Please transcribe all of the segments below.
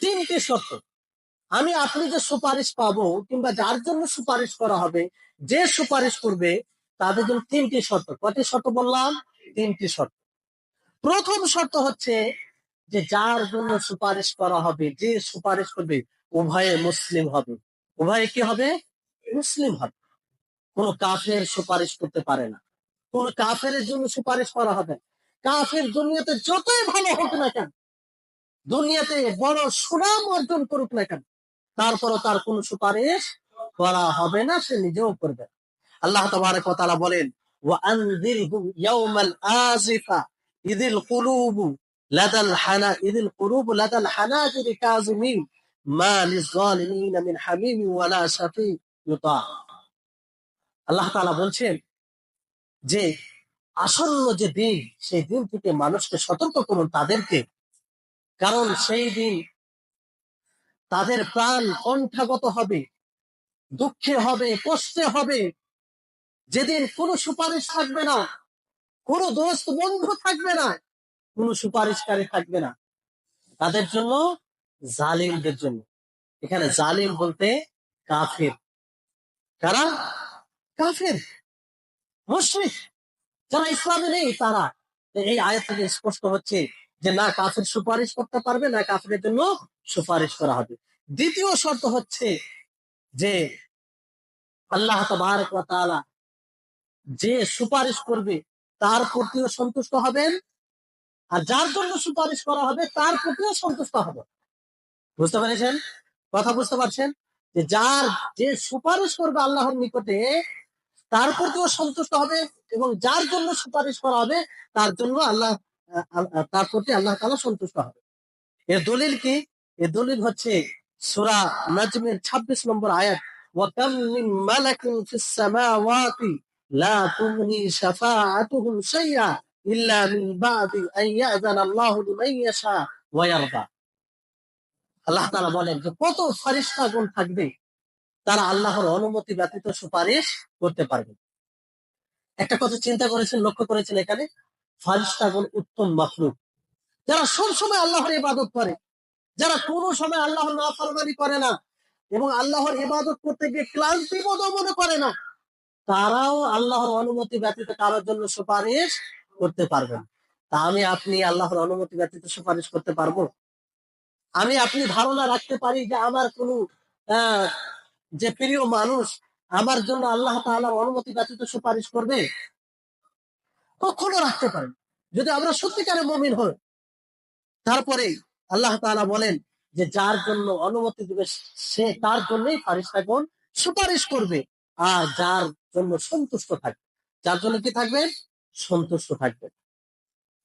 তিনটি শর্ত। আমি আপনি যে সুপারিশ পাবো কিংবা যার জন্য সুপারিশ করা হবে, যে সুপারিশ করবে, তাদের জন্য তিনটি শর্ত। কয়টি শর্ত বললাম? তিনটি শর্ত। প্রথম শর্ত হচ্ছে যে যার জন্য সুপারিশ করা হবে, যে সুপারিশ করবে, উভয়ে মুসলিম হবে। উভয়ে কি হবে? মুসলিম হবে। কোন কাফের সুপারিশ করতে পারে না। কোন কাফের জন্য সুপারিশ করা হবে কাফের দুনিয়াতে যতই ভালো হোক না কেন দুনিয়াতে বড় সুনাম অর্জন করুক না কেন? তারপরও তার কোনো সুপারিশ করা হবে না, সে নিজেও করবে আল্লাহ তোমারে কথা বলেন আল্লাহ বলছেন যে আসন্ন যে দিন, সেই দিন থেকে মানুষকে সতর্ক করুন তাদেরকে। কারণ সেই দিন তাদের প্রাণ কণ্ঠাগত হবে, দুঃখে হবে, কষ্টে হবে। যেদিন কোনো সুপারিশ থাকবে না, কোনো দোস্ত বন্ধু থাকবে না, কোনো সুপারিশকারী থাকবে না। তাদের জন্য জালিমদের জন্য। এখানে জালিম বলতে কাফের। কারা? কাফের, মুশরিক। যারা ইসলামে নেই, তারা। এই আয়াত থেকে স্পষ্ট হচ্ছে যে না কাফের সুপারিশ করতে পারবে, না কাফের জন্য সুপারিশ করা হবে। দ্বিতীয় শর্ত হচ্ছে যে আল্লাহ তাআলা যে সুপারিশ করবে, তার প্রতিও সন্তুষ্ট হবেন। আর যার জন্য সুপারিশ করা হবে, তার প্রতিও সন্তুষ্ট হবে বুঝতে পেরেছেন? কথা বুঝতে পারছেন? যে যার যে সুপারিশ করবে আল্লাহর নিকটে, তার প্রতিও সন্তুষ্ট হবে এবং যার জন্য সুপারিশ করা হবে, তার জন্য আল্লাহ তার প্রতি আল্লাহ তাআলা সন্তুষ্ট হবে। এর দলিল কি? এর দলিল হচ্ছে সূরা নাজমের 26 নম্বর আয়াত আল্লাহু তাআলা বলেন যে কত ফেরেশতাগণ থাকবে, তারা আল্লাহর অনুমতি ব্যতীত সুপারিশ করতে পারবে একটা কথা চিন্তা করেছেন, লক্ষ্য করেছেন এখানে? ফারিস্তাগণ উত্তম মাখলুক। যারা সব সময় আল্লাহর ইবাদত করে, যারা কোনো সময় আল্লাহর নাফরমানি করে না এবং আল্লাহর ইবাদত করতে গিয়ে ক্লান্তি বোধ মনে করে না, তারাও আল্লাহর অনুমতি ব্যতীত কারোর জন্য সুপারিশ করতে পারবে না। তা আমি, আপনি আল্লাহর অনুমতি ব্যতীত সুপারিশ করতে পারব? আমি, আপনি ধারণা রাখতে পারি যে আমার কোনো যে প্রিয় মানুষ, আমার জন্য আল্লাহ তাআলার অনুমতি ব্যতীত সুপারিশ করবে? কখনো রাখতে পারি। না। যদি আমরা সত্যিকারে মমিন হই, তারপরে আল্লাহ তাআলা বলেন যে, যার জন্য অনুমতি দিবে, সে তার জন্যই ফারিস্তাগণ সুপারিশ করবে। আর যার জন্য সন্তুষ্ট থাকবে, যার জন্য কি থাকবে? সন্তুষ্ট থাকবে।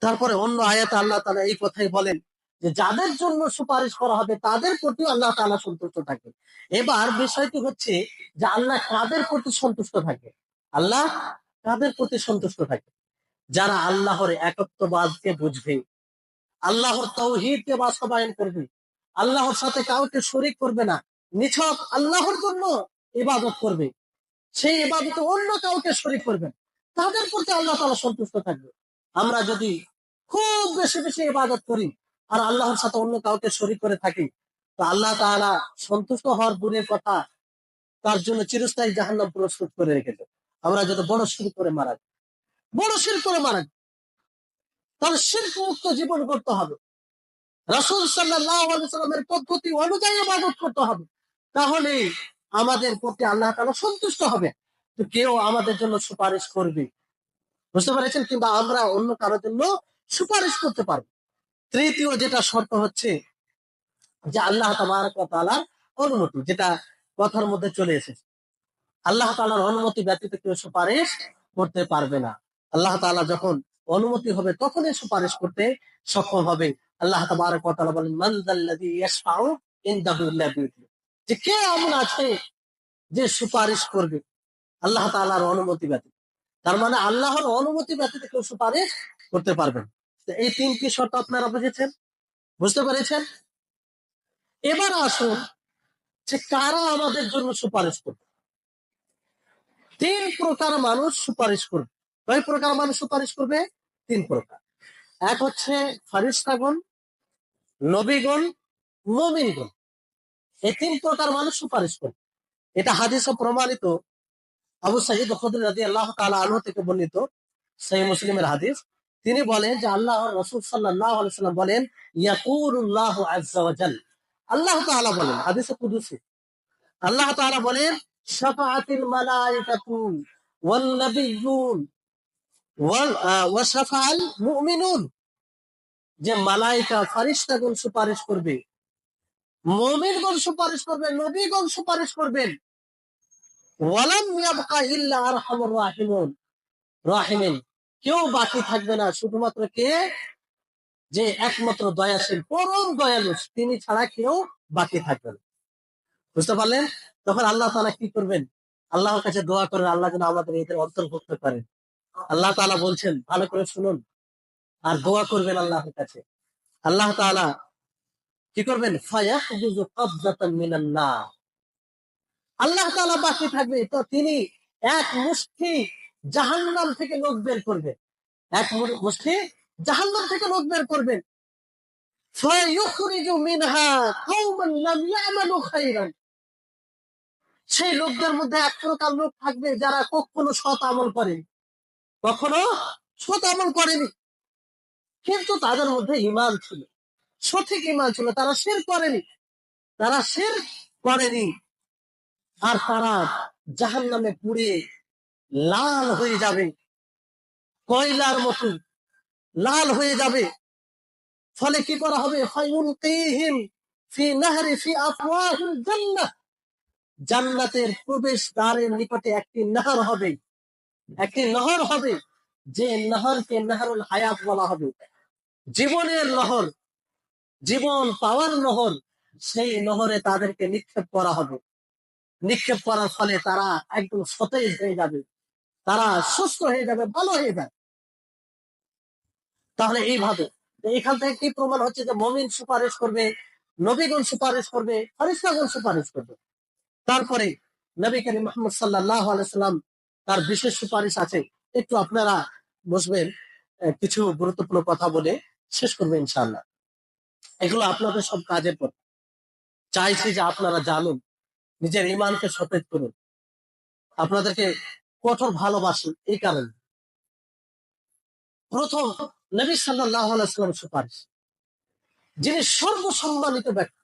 তারপরে অন্য আয়াতে আল্লাহ তালা এই কথাই বলেন যে, যাদের জন্য সুপারিশ করা হবে, তাদের প্রতি আল্লাহ তাআলা সন্তুষ্ট থাকে এবার বিষয়টি হচ্ছে যে, আল্লাহ কাদের প্রতি সন্তুষ্ট থাকে? আল্লাহ কাদের প্রতি সন্তুষ্ট থাকে? যারা আল্লাহর একত্ববাদকে বুঝবে। আল্লাহর তৌহিদকে বাস্তবায়ন করবে। আল্লাহর সাথে কাউকে শরিক করবে না। নিছক আল্লাহর জন্য ইবাদত করবে। সেই ইবাদতে অন্য কাউকে শরিক করবে না। তাদের প্রতি আল্লাহ তাআলা সন্তুষ্ট থাকবে। আমরা যদি খুব বেশি বেশি ইবাদত করি আর আল্লাহর সাথে অন্য কাউকে শরিক করে থাকি, তো আল্লাহ তাআলা সন্তুষ্ট হওয়ার দূরের কথা তার জন্য চিরস্থায়ী জাহান্নাম প্রস্তুত করে রেখেছে। আমরা যদি বড় শির করে মারা বড় শির করে মারা তাহলে শিল্প মুক্ত জীবন করতে হবে। রাসূল সাল্লামের পদ্ধতি অনুযায়ী ইবাদত করতে হবে। তাহলে আমাদের প্রতি আল্লাহ তাআলা সন্তুষ্ট হবে। তো কেউ আমাদের জন্য সুপারিশ করবে। বুঝতে পেরেছেন? কিংবা আমরা অন্য কারোর জন্য সুপারিশ করতে পারব। তৃতীয় যেটা শর্ত হচ্ছে যে আল্লাহ তাআলার অনুমতি, যেটা কথার মধ্যে চলে এসেছে। আল্লাহ তাআলার অনুমতি ব্যতীত কেউ সুপারিশ করতে পারবে না। আল্লাহ তাআলা যখন অনুমতি হবে, তখনই সুপারিশ করতে সক্ষম হবে। আল্লাহ বলেন যে কে এমন আছে যে সুপারিশ করবে? আল্লাহ তাআলার অনুমতি ব্যতীত। তার মানে আল্লাহর অনুমতি ব্যতীত কেউ সুপারিশ করতে পারবে না। এই তিনটি শর্ত আপনারা বুঝেছেন? বুঝতে পেরেছেন? এবার আসুন যে কারা আমাদের জন্য সুপারিশ করবে। তিন প্রকার মানুষ সুপারিশ করবে। কয় প্রকার মানুষ সুপারিশ করবে, তিন প্রকার। এক হচ্ছে ফারিস্তাগণ, নবীগণ, মমিনগণ। এই তিন প্রকার মানুষ সুপারিশ করবে। এটা হাদিসে প্রমাণিত। আবু সাহিদ রাজি আল্লাহ তালা আলহ থেকে বর্ণিত সেই মুসলিমের হাদিস। তিনি বলেন যে আল্লাহ রসুল সাল্লাহ সাল্লাম বলেন ইয়াকুরুল্লাহ আজ্জাওয়াজাল আল্লাহ তাআলা বলেন, হাদিসে কুদুসি। আল্লাহ তাআলা বলেন, শাফাআতিল মালাইকাতু ওয়াল ওয়া শাফাআল মুমিনুন। যে মালাইকা ফারিস্তাগণ সুপারিশ করবে। মুমিনগণ সুপারিশ করবে, নবীগণ সুপারিশ করবেন। ওয়ালাম ইয়াবকা ইল্লা আরহামুর রাহিমুন। রাহিমিন, কেউ বাকি থাকবে না, শুধুমাত্র কে? যে একমাত্র দয়াশীল, পরম দয়ালু, তিনি ছাড়া কেউ বাকি থাকবে না। বুঝতে পারলেন? তখন আল্লাহ তাআলা কি করবেন? আল্লাহর কাছে দোয়া করেন, আল্লাহ যেন আমাদের এদের অন্তর্ভুক্ত করেন। আল্লাহ তাআলা বলছেন, ভালো করে শুনুন আর দোয়া করবেন আল্লাহর কাছে। আল্লাহ তাআলা কি করবেন? আল্লাহ তাআলা বাকি থাকবে। তো তিনি এক মুষ্টি জাহান্নাম থেকে লোক বের করবেন এক মুষ্টি জাহান্নাম থেকে লোক বের করবেন। সেই লোকদের মধ্যে এক প্রকার লোক থাকবে যারা কখনো সৎ আমল করেনি। কখনো সৎ আমল করেনি। কিন্তু তাদের মধ্যে ইমান ছিল। সঠিক ইমান ছিল। তারা শের করেনি। তারা শের করেনি। আর তারা জাহান নামে পুড়ে লাল হয়ে যাবে। কয়লার মতো লাল হয়ে যাবে। ফলে কি করা হবে? জান্নাতের প্রবেশ দ্বারের নিকটে একটি নাহর হবে। একটি নহর হবে, যে নহরকে নাহরুল হায়াত বলা হবে। জীবনের নহর, জীবন পাওয়ার নহর, সেই নহরে তাদেরকে নিক্ষেপ করা হবে। নিক্ষেপ করার ফলে তারা একদম সতেজ হয়ে যাবে। তারা সুস্থ হয়ে যাবে, ভালো হয়ে যাবে। তাহলে এইভাবে এখান থেকে কি প্রমাণ হচ্ছে যে মমিন সুপারিশ করবে, নবীগণ সুপারিশ করবে ফরিস্তাগণ সুপারিশ করবে? তারপরে নবী করিম মোহাম্মদ সাল্লাহ আলাইসাল্লাম তার বিশেষ সুপারিশ আছে। একটু আপনারা বসবেন কিছু গুরুত্বপূর্ণ কথা বলে শেষ করবে ইনশাআল্লাহ। এগুলো আপনাদের সব কাজের পর চাইছি যে আপনারা জানুন, নিজের ইমানকে সতেজ করুন। আপনাদেরকে কঠোর ভালোবাসুন এই কারণে। প্রথম, নবী আলাইসাল্লাম সুপারিশ। যিনি সর্বসম্মানিত ব্যক্তি,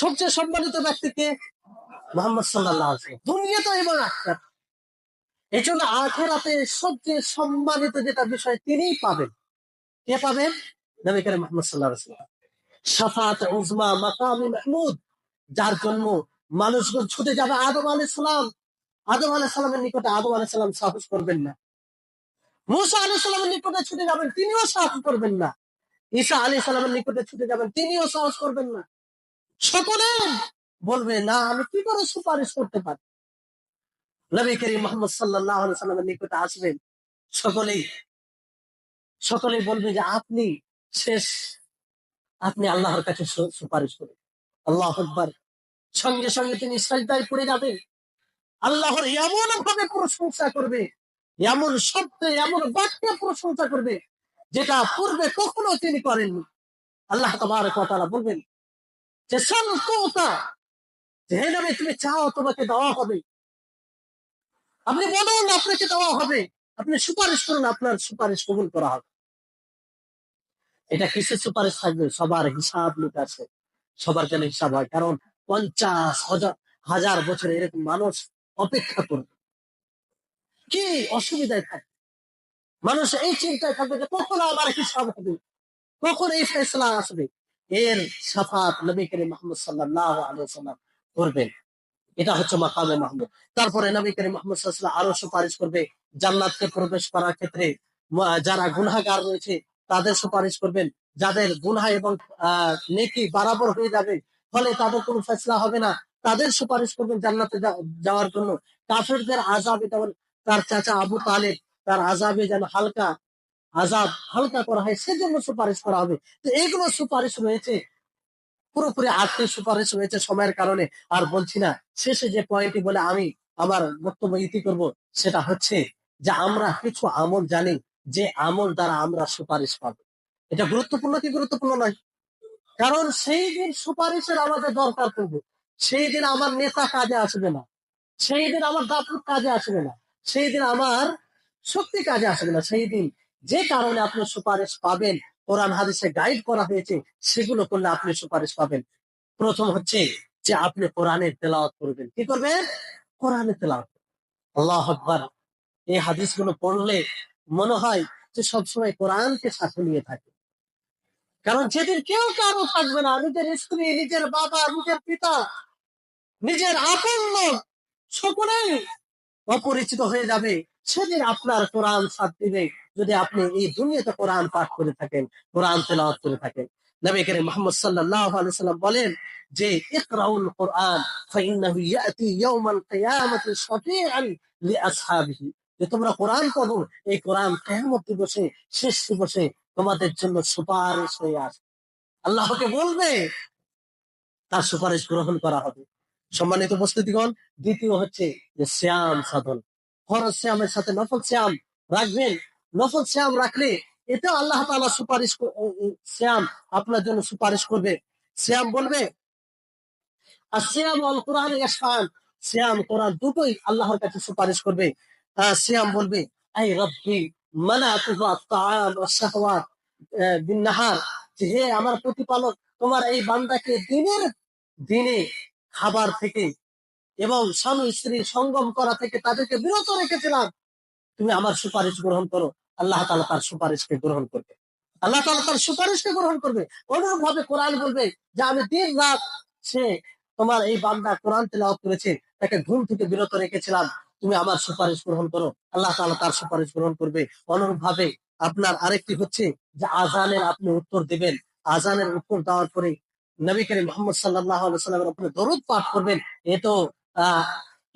সবচেয়ে সম্মানিত ব্যক্তিকে মোহাম্মদ সাল্লাহ দুনিয়াতে এবং আখেরাত। এই জন্য আখেরাতে সবচেয়ে সম্মানিত যেটা বিষয় তিনিই পাবেন। কে পাবেন? নবী করিম মোহাম্মদ সাল্লাহ সাফাত উজমা মাকামি মাহমুদ, যার জন্য মানুষগুলো ছুটে যাবে আদম আলাই সালাম। আদম আলাই সালামের নিকটে আদম আলাই সালাম সাহস করবেন না। মুসা আলাই সালামের নিকটে ছুটে যাবেন, তিনিও সাহস করবেন না। ঈসা আলী সালামের নিকটে ছুটে যাবেন, তিনিও সাহস করবেন না। সকলে বলবে, না, আমি কি করে সুপারিশ করতে পারি? নবী করিম মোহাম্মদ সাল্লাহ সাল্লামের নিকটে আসবেন। সকলেই সকলেই বলবে যে আপনি শেষ, আপনি আল্লাহর কাছে সুপারিশ করুন। আল্লাহ আকবার। সঙ্গে সঙ্গে তিনি সাজদায় পড়ে যাবেন। আল্লাহর এমন ভাবে প্রশংসা করবে, এমন শব্দে, এমন বাক্যে প্রশংসা করবে, যেটা পূর্বে কখনো তিনি করেননি। আল্লাহ তোমার কথা বলবেন যে সন্ততা যে নবী, তুমি চাও তোমাকে দেওয়া হবে। আপনি বলুন আপনাকে দেওয়া হবে। আপনি সুপারিশ করুন, আপনার সুপারিশ কবুল করা হবে। এটা কিসের সুপারিশ থাকবে? সবার হিসাব নিতে আছে। সবার জন্য হিসাব হয়, কারণ পঞ্চাশ হাজার হাজার বছর এরকম মানুষ অপেক্ষা করবে। কি অসুবিধায় থাকে মানুষ এই চিন্তায় থাকবে যে কখন আমার হিসাব হবে? কখন এই ফেসলা আসবে? এর সাফাত নবী করিম মোহাম্মদ সাল্লাহ আলিয়াল্লাম করবেন। এটা হচ্ছে মাকামে মাহমুদ। তারপরে নবী করিম সাল্লাহ আরও সুপারিশ করবে জান্নাতকে প্রবেশ করার ক্ষেত্রে যারা গুনাহগার রয়েছে তাদের সুপারিশ করবেন। যাদের গুনাহ এবং নেকি বরাবর হয়ে যাবে, ফলে তাদের কোনো ফেসলা হবে না। তাদের সুপারিশ করবেন জান্নাতে যাওয়ার জন্য। কাফেরদের আজাব বলে তার চাচা আবু তালেব, তার আজাবে যেন হালকা আজাব হালকা করা হয়, সেজন্য সুপারিশ করা হবে। তো এইগুলো সুপারিশ রয়েছে পুরোপুরি আর্থিক সুপারিশ হয়েছে সময়ের কারণে, আর বলছি না, শেষে যে পয়েন্টটি বলে আমি আমার বক্তব্য ইতি করব, সেটা হচ্ছে যে আমরা কিছু আমল জানি, যে আমল দ্বারা আমরা সুপারিশ পাবো। এটা গুরুত্বপূর্ণ কি গুরুত্বপূর্ণ নয়? কারণ সেই দিন সুপারিশের আমাদের দরকার পড়বে। সেই দিন আমার নেতা কাজে আসবে না। সেই দিন আমার দাপুর কাজে আসবে না। সেই দিন আমার শক্তি কাজে আসবে না। সেই দিন যে কারণে আপনি সুপারিশ পাবেন কোরআন হাদিসে গাইড করা হয়েছে, সেগুলো করলে আপনি সুপারিশ পাবেন। প্রথম হচ্ছে যে আপনি কোরআনের তেলাওয়াত করবেন। কি করবেন? কোরআনের তেলাওয়াত আল্লাহ আকবার। এই হাদিসগুলো পড়লে মনে হয় যে সবসময় কোরআনকে সাথে নিয়ে থাকে। কারণ যেদিন কেউ কারও থাকবে না, নিজের স্ত্রী, নিজের বাবা, নিজের পিতা, নিজের আপন লোক সকলেই অপরিচিত হয়ে যাবে, সেদিন আপনার কোরআন সাথ দিবে যদি আপনি এই দুনিয়াতে কোরআন পাঠ করে থাকেন, কোরআন তেলাওয়াত করে থাকেন। নবী করিম মুহাম্মদ সাল্লাল্লাহু আলাইহি সাল্লাম বলেন যে, ইকরাউল কোরআন, ফাইন্নাহু ইয়াতি ইয়াউমাল কিয়ামাতি শাফিআন লিআসহাবিহি। যে তোমরা কোরআন পড়ো, এই কোরআন কিয়ামত দিবসে, শেষ দিবসে তোমাদের জন্য সুপারিশ হয়ে আসবে। আল্লাহকে বলবে, তার সুপারিশ গ্রহণ করা হবে। সম্মানিত উপস্থিতিগণ, দ্বিতীয় হচ্ছে যে শ্যাম সাধন। ফরজ শ্যামের সাথে নফল শ্যাম রাখবেন। নফল শ্যাম রাখলে এতেও আল্লাহ তাআলা সুপারিশ শ্যাম আপনার জন্য সুপারিশ করবে। শ্যাম বলবে, আর শ্যাম অল কোরআন শ্যাম কোরআন দুটোই আল্লাহর কাছে সুপারিশ করবে। শ্যাম বলবে, আই রব্বি আত-তাআম ওয়াশ-শাহওয়াত বিন-নাহার যে হে আমার প্রতিপালক, তোমার এই বান্দাকে দিনের দিনে খাবার থেকে এবং স্বামী স্ত্রী সঙ্গম করা থেকে তাদেরকে বিরত রেখেছিলাম। তুমি আমার সুপারিশ গ্রহণ করো। আল্লাহ তাআলা তার সুপারিশকে গ্রহণ করবে। আল্লাহ তাআলা তার সুপারিশকে গ্রহণ করবে। অনুরূপ ভাবে কোরআন বলবে যে, আমি দিন রাত সে তোমার এই বান্দা কোরআন তেলাওয়াত করেছে, তাকে ঘুম থেকে বিরত রেখেছিলাম। তুমি আমার সুপারিশ গ্রহণ করো। আল্লাহ তাআলা তার সুপারিশ গ্রহণ করবে। অনুরূপ ভাবে আপনার আরেকটি হচ্ছে যে আজানের আপনি উত্তর দিবেন। আজানের উত্তর দেওয়ার পরে নবী করিম মোহাম্মদ সাল্লাহ সাল্লামের উপরে দরুদ পাঠ করবেন, এ তো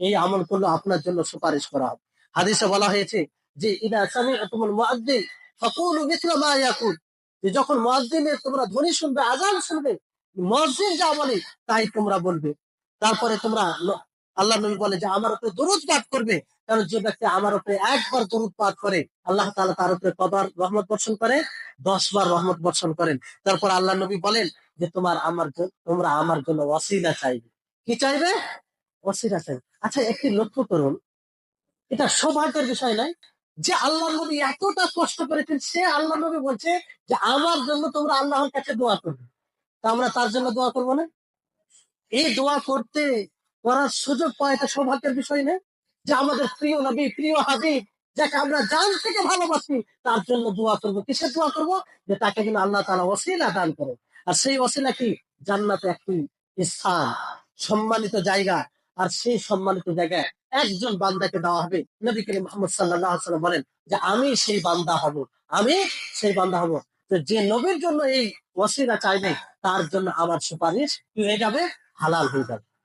এই আমল করল আপনার জন্য সুপারিশ করা হবে। হাদিসে বলা হয়েছে যে, ইদা সামি তোমার মুআদ্দিন, ফাকুলু মিথলা যে, যখন মুআদ্দিনের তোমরা ধ্বনি শুনবে আজান শুনবে মসজিদ যা বলে তাই তোমরা বলবে। তারপরে তোমরা আল্লাহ নবী বলে যে, আমার উপরে দরুদ পাঠ করবে। কারণ যে ব্যক্তি আমার উপরে একবার দরুদ পাঠ করে, আল্লাহ তালা তার উপরে কবার রহমত বর্ষণ করে? দশ বার রহমত বর্ষণ করেন। তারপর আল্লাহ নবী বলেন যে, তোমার আমার তোমরা আমার জন্য ওয়াসিলা চাইবে। কি চাইবে? ওয়াসিলা চাইবে। আচ্ছা একটি লক্ষ্য করুন। এটা সৌভাগ্যের বিষয় নয়। যে আল্লাহ নবী এতটা কষ্ট করেছেন, সে আল্লাহ নবী বলছে যে, আমার জন্য তোমরা আল্লাহর কাছে দোয়া করবে। তা আমরা তার জন্য দোয়া করব না? এই দোয়া করতে করার সুযোগ পাওয়া এটা সৌভাগ্যের বিষয় না যে আমাদের প্রিয় নবী, প্রিয় হাবিব, যাকে আমরা জান থেকে ভালোবাসি, তার জন্য দোয়া করব। কিসের দোয়া করব? যে তাকে যেন আল্লাহ তালা ওসিলা দান করে। আর সেই ওসিলা কি? জান্নাতে একটি স্থান, সম্মানিত জায়গা। আর সেই সম্মানিত জায়গায় একজন বান্দাকে দেওয়া হবে। নবী করিম মোহাম্মদ সাল্লাহ সাল্লাম বলেন যে, আমি সেই বান্দা হব। আমি সেই বান্দা হব। তো যে নবীর জন্য এই ওসিলা চাইবে, তার জন্য আমার সুপারিশ কি হয়ে যাবে, হালাল হয়ে যাবে।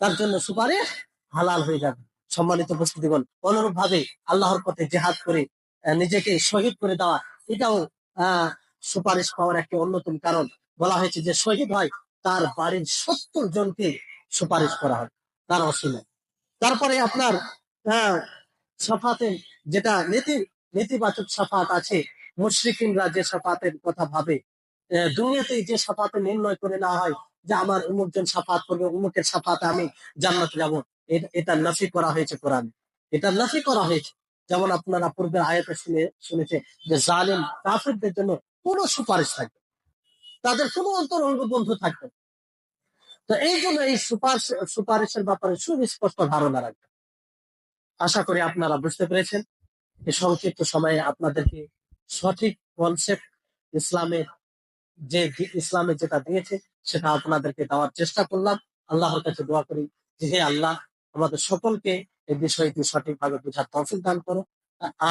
তার জন্য সুপারিশ হালাল হয়ে যাবে। সম্মানিত উপস্থিতিগণ অনুরূপ ভাবে আল্লাহর পথে জেহাদ করে নিজেকে শহীদ করে দেওয়া এটাও সুপারিশ পাওয়ার একটি অন্যতম কারণ। বলা হয়েছে যে শহীদ হয় তার বাড়ির সত্তর জনকে সুপারিশ করা হয় তার অসীমে। তারপরে আপনার সাফাতে যেটা নীতি নেতিবাচক সাফাত আছে মুশরিকিনরা যে সাফাতের কথা ভাবে আহ, দুনিয়াতেই যে সাফাতে নির্ণয় করে নেওয়া হয় যে আমার উমুকজন সাফাত করবে, উমুকের সাফাতে আমি জান্নাতে যাব। এটা নাফি করা হয়েছে কোরআন। এটা নাফি করা হয়েছে। যেমন আপনারা পূর্বের আয়াতে শুনে শুনেছে যে জালিম কাফিরদের জন্য কোনো সুপারিশ থাকবে তাদের কোনো অন্তর বন্ধু থাকবে তো এই জন্য এই সুপারিশ, সুপারিশের ব্যাপারে সুস্পষ্ট ধারণা রাখবে। আশা করি আপনারা বুঝতে পেরেছেন। এই সংক্ষিপ্ত সময়ে আপনাদেরকে সঠিক কনসেপ্ট ইসলামের যে ইসলামে যেটা দিয়েছে, সেটা আপনাদেরকে দেওয়ার চেষ্টা করলাম। আল্লাহর কাছে দোয়া করি যে হে আল্লাহ, আমাদের সকলকে এই বিষয়টি সঠিকভাবে বোঝার তৌফিক দান করো।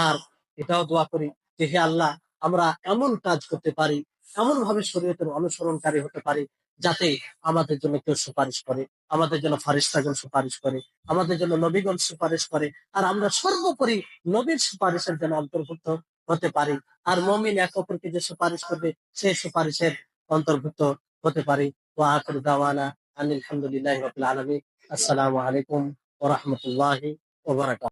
আর এটাও দোয়া করি যে হে আল্লাহ, আমরা এমন কাজ করতে পারি এমন ভাবে শরীয়তের অনুসরণকারী হতে পারি, যাতে আমাদের জন্য কেউ সুপারিশ করে, আমাদের জন্য ফারিস্তাগণ সুপারিশ করে, আমাদের জন্য নবীগণ সুপারিশ করে, আর আমরা সর্বোপরি নবীর সুপারিশের জন্য অন্তর্ভুক্ত হতে পারি। আর মমিন এক অপরকে যে সুপারিশ করবে, সেই সুপারিশের অন্তর্ভুক্ত হতে পারি। ও আখিরু দাওয়ানা আনিল হামদুলিল্লাহি আসসালামু আলাইকুম ওয়া রাহমাতুল্লাহি ওয়া বারাকাতুহু।